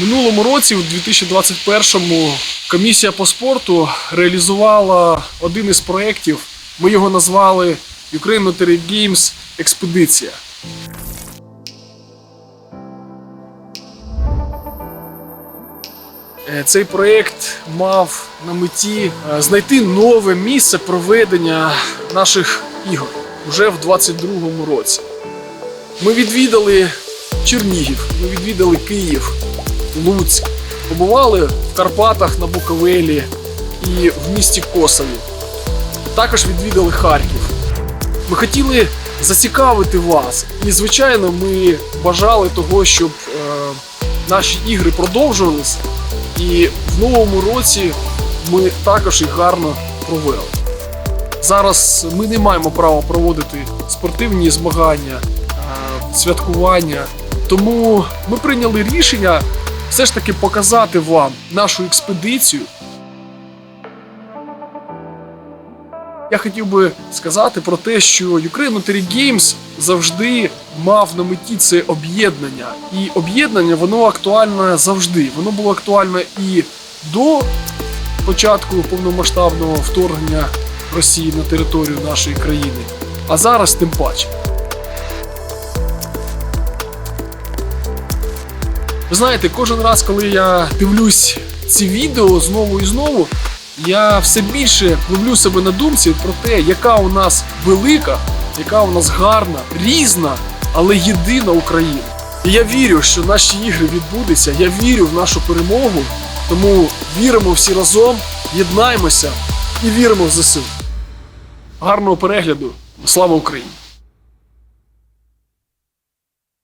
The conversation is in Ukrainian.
Минулому році, у 2021-му, комісія по спорту реалізувала один із проєктів. Ми його назвали Ukraine Military Games Експедиція. Е, Цей проєкт мав на меті е, знайти нове місце проведення наших ігор вже в 2022 році. Ми відвідали Чернігів, ми відвідали Київ, Луцьк, побували в Карпатах на Буковелі і в місті Косові. Також відвідали Харків. Ми хотіли зацікавити вас. І, звичайно, ми бажали того, щоб е, наші ігри продовжувалися. І в новому році ми також їх гарно провели. Зараз ми не маємо права проводити спортивні змагання, е, святкування. Тому ми прийняли рішення все ж таки показати вам нашу експедицію. Я хотів би сказати про те, що Ukraine Military Games завжди мав на меті це об'єднання. І об'єднання воно актуальне завжди. Воно було актуальне і до початку повномасштабного вторгнення Росії на територію нашої країни, а зараз тим паче. Ви знаєте, кожен раз, коли я дивлюсь ці відео знову і знову, я все більше ловлю себе на думці про те, яка у нас велика, яка у нас гарна, різна, але єдина Україна. І я вірю, що наші ігри відбудуться. Я вірю в нашу перемогу. Тому віримо всі разом, єднаємося і віримо в ЗСУ. Гарного перегляду! Слава Україні!